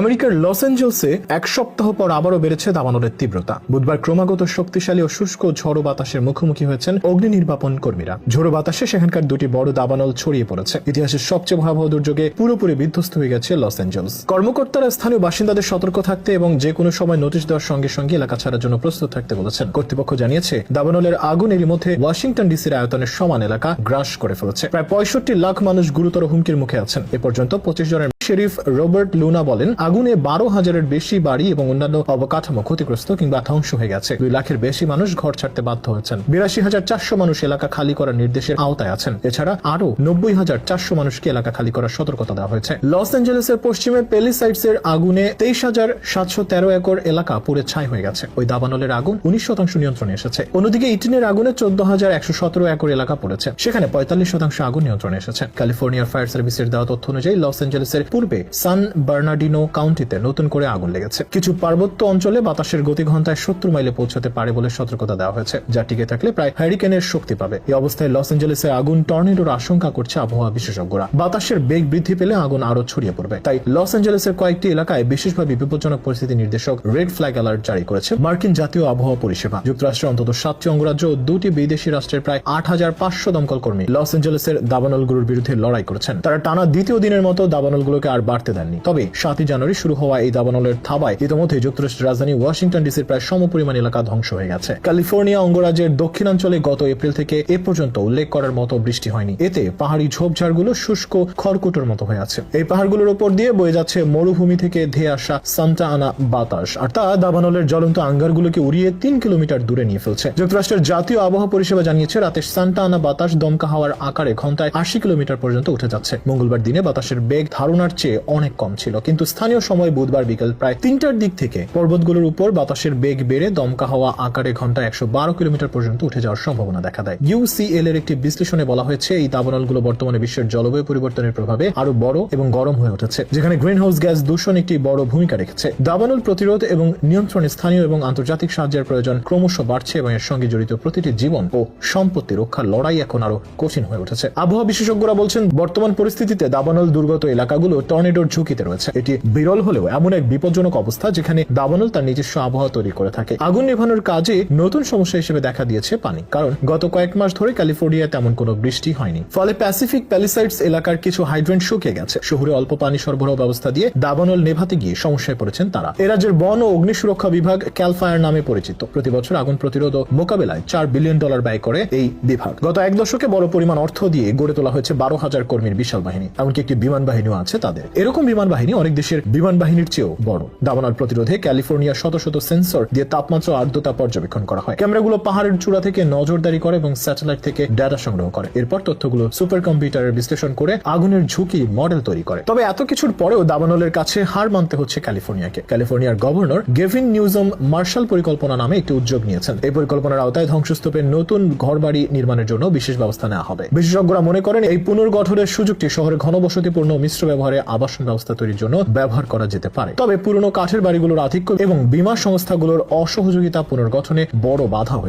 আমেরিকার লস অ্যাঞ্জেলসে এক সপ্তাহ পর আবারও বেড়েছে দাবানলের তীব্রতা। বুধবার ক্রমাগত শক্তিশালী ও শুষ্ক ঝড়ো বাতাসের মুখোমুখি হয়েছেন অগ্নি নির্বাপন কর্মীরা। ঝোড়ো বাতাসে সেখানকার দুটি বড় দাবানল ছড়িয়ে পড়েছে। ইতিহাসের সবচেয়ে ভয়াবহ দুর্যোগে পুরোপুরি বিধ্বস্ত হয়ে গেছে লস অ্যাঞ্জেলস। কর্মকর্তারা স্থানীয় বাসিন্দাদের সতর্ক থাকতে এবং যে কোনো সময় নোটিশ দেওয়ার সঙ্গে সঙ্গে এলাকা ছাড়ার জন্য প্রস্তুত থাকতে বলেছেন। কর্তৃপক্ষ জানিয়েছে, দাবানলের আগুন এরই মধ্যে ওয়াশিংটন ডিসির আয়তনের সমান এলাকা গ্রাস করে ফেলেছে। প্রায় পঁয়ষট্টি লাখ মানুষ গুরুতর হুমকির মুখে আছেন। এ পর্যন্ত পঁচিশ জনের শেরিফ রবার্ট লুনা বলেন, আগুনে বারো হাজারের বেশি বাড়ি এবং অন্যান্য অবকাঠামো ক্ষতিগ্রস্ত কিংবা ধ্বংস হয়ে গেছে। দুই লাখের বেশি মানুষ ঘর ছাড়তে বাধ্য হয়েছেন। বিরাশি হাজার চারশো মানুষ এলাকা খালি করার নির্দেশের আওতায় আছেন। এছাড়া আরও নব্বই হাজার চারশো মানুষকে এলাকা খালি করার সতর্কতা দেওয়া হয়েছে। লস অ্যাঞ্জেলেসের পশ্চিমে পেলিসাইডস এর আগুনে তেইশ হাজার সাতশো তেরো একর এলাকা পুড়ে ছাই হয়ে গেছে। ওই দাবানলের আগুন উনিশ শতাংশ নিয়ন্ত্রণে এসেছে। অন্যদিকে ইটিনের আগুনে চোদ্দ হাজার একশো সতেরো একর এলাকা পড়েছে। সেখানে পঁয়তাল্লিশ শতাংশ আগুন নিয়ন্ত্রণে এসেছে। ক্যালিফোর্নিয়ার ফায়ার সার্ভিসের দেওয়া তথ্য অনুযায়ী লস অ্যাঞ্জেলেসের পূর্বে সান বার্নাডিনো কাউন্টিতে নতুন করে আগুন লেগেছে। কিছু পার্বত্য অঞ্চলে বাতাসের গতি ঘন্টায় সত্তর মাইলে পৌঁছতে পারে বলে সতর্কতা দেওয়া হয়েছে, যা টিকে থাকলে প্রায় হ্যারিকেনের শক্তি পাবে। এই অবস্থায় লস অ্যাঞ্জেলেসে আগুন টর্নেডোর আশঙ্কা করছে আবহাওয়া বিশেষজ্ঞরা। বাতাসের বেগ বৃদ্ধি পেলে আগুন আরও ছড়িয়ে পড়বে। তাই লস অ্যাঞ্জেলেসের কয়েকটি এলাকায় বিশেষভাবে বিপজ্জনক পরিস্থিতি নির্দেশক রেড ফ্ল্যাগ অ্যালার্ট জারি করেছে। মার্কিন জাতীয় আবহাওয়া পরিষেবা, যুক্তরাষ্ট্রের অন্তত সাতটি অঙ্গরাজ্য ও দুটি বিদেশি রাষ্ট্রের প্রায় আট হাজার পাঁচশো দমকল কর্মী লস অ্যাঞ্জেলেসের দাবানলগুলোর বিরুদ্ধে লড়াই করেছেন। তারা টানা দ্বিতীয় দিনের মতো দাবানলগুলোকে আর বাড়তে দেননি। তবে সাতই জানুয়ারি শুরু হওয়া এই দাবানলের থাবায় ইতিমধ্যে যুক্তরাষ্ট্রের রাজধানী ওয়াশিংটন ডিসির প্রায় সমপরিমাণ এলাকা ধ্বংস হয়ে গেছে। ক্যালিফোর্নিয়া অঙ্গরাজ্যের দক্ষিণাঞ্চলে গত এপ্রিল থেকে এ পর্যন্ত উল্লেখ করার মতো বৃষ্টি হয়নি। এতে পাহাড়ি ঝোপঝাড়গুলো শুষ্ক খড়কুটোর মতো হয়ে আছে। এই পাহাড়গুলোর উপর দিয়ে বয়ে যাচ্ছে মরুভূমি থেকে ধেয়ে আসা সান্টা আনা বাতাস। আর তা দাবানলের জ্বলন্ত আঙ্গারগুলোকে উড়িয়ে তিন কিলোমিটার দূরে নিয়ে ফেলছে। যুক্তরাষ্ট্রের জাতীয় আবহাওয়া পরিষেবা জানিয়েছে, রাতে সান্টা আনা বাতাস দমকা হাওয়ার আকারে ঘন্টায় আশি কিলোমিটার পর্যন্ত উঠে যাচ্ছে। মঙ্গলবার দিনে বাতাসের বেগ ধারণার চেয়ে অনেক কম ছিল। কিন্তু স্থানীয় সময় বুধবার বিকেল প্রায় তিনটার দিক থেকে পর্বতগুলোর উপর বাতাসের বেগ বেড়ে দমকা হওয়া আকারে ঘণ্টা একশো বারো কিলোমিটার পর্যন্ত উঠে যাওয়ার সম্ভাবনা দেখা দেয়। ইউসিএল এর একটি বিশ্লেষণে বলা হয়েছে, এই দাবানলগুলো বর্তমানে বিশ্বের জলবায়ু পরিবর্তনের প্রভাবে আরও বড় এবং গরম হয়ে উঠেছে, যেখানে গ্রিন হাউস গ্যাস দূষণ একটি বড় ভূমিকা রেখেছে। দাবানল প্রতিরোধ এবং নিয়ন্ত্রণে স্থানীয় এবং আন্তর্জাতিক সাহায্যের প্রয়োজন ক্রমশ বাড়ছে এবং এর সঙ্গে জড়িত প্রতিটি জীবন ও সম্পত্তি রক্ষার লড়াই এখন আরও কঠিন হয়ে উঠেছে। আবহাওয়া বিশেষজ্ঞরা বলছেন, বর্তমান পরিস্থিতিতে দাবানল দুর্গত এলাকাগুলো টর্নেডোর ঝুঁকিতে রয়েছে। এটি বিরল হলেও এমন এক বিপজ্জনক অবস্থা যেখানে দাবানল তার নিজস্ব আবহাওয়া তৈরি করে থাকে। আগুন নেভানোর কাজে নতুন সমস্যা হিসেবে দেখা দিয়েছে পানি। কারণ গত কয়েক মাস ধরে ক্যালিফোর্নিয়ায় তেমন কোনো বৃষ্টি হয়নি। ফলে প্যাসিফিক প্যালিসাইডস এলাকার কিছু হাইড্রেন্ট শুকিয়ে গেছে। শহরে অল্প পানি সরবরাহ ব্যবস্থা দিয়ে দাবানল নেভাতে গিয়ে সমস্যায় পড়েছেন তারা। এ রাজ্যের বন ও অগ্নি সুরক্ষা বিভাগ ক্যালফায়ার নামে পরিচিত। প্রতি বছর আগুন প্রতিরোধ ও মোকাবেলায় চার বিলিয়ন ডলার ব্যয় করে এই বিভাগ। গত এক দশকে বড় পরিমাণ অর্থ দিয়ে গড়ে তোলা হয়েছে বারো হাজার কর্মীর বিশাল বাহিনী। এমনকি একটি বিমান বাহিনীও আছে তাদের এরকম বিমান বাহিনী অনেক দেশের বিমান বাহিনীর চেয়েও বড়। দাবানল প্রতিরোধে ক্যালিফোর্নিয়া শত শত সেন্সর দিয়ে তাপমাত্রা আর্দ্রতা পর্যবেক্ষণ করা হয়। ক্যামেরাগুলো পাহাড়ের চূড়া থেকে নজরদারি করে এবং স্যাটেলাইট থেকে ডেটা সংগ্রহ করে। এরপর তথ্যগুলো সুপার কম্পিউটারের বিশ্লেষণ করে আগুনের ঝুঁকি মডেল তৈরি করে। তবে এত কিছুর পরেও দাবানলের কাছে হার মানতে হচ্ছে ক্যালিফোর্নিয়াকে। ক্যালিফোর্নিয়ার গভর্নর গেভিন নিউজম মার্শাল পরিকল্পনা নামে একটি উদ্যোগ নিয়েছেন। এই পরিকল্পনার আওতায় ধ্বংসস্তূপের নতুন ঘরবাড়ি নির্মাণের জন্য বিশেষ ব্যবস্থা নেওয়া হবে। বিশেষজ্ঞরা মনে করেন এই পুনর্গঠনের সুযোগটি শহরে ঘনবসতিপূর্ণ মিশ্র ব্যবহারে আবাসন ব্যবস্থা তৈরির জন্য ব্যবহার করা যেতে পারে। তবে পুরনো কাঠের বাড়িগুলোর আধিক্য এবং বীমা সংস্থাগুলোর অসহযোগিতা পুনর্গঠনে বড় বাধা হয়ে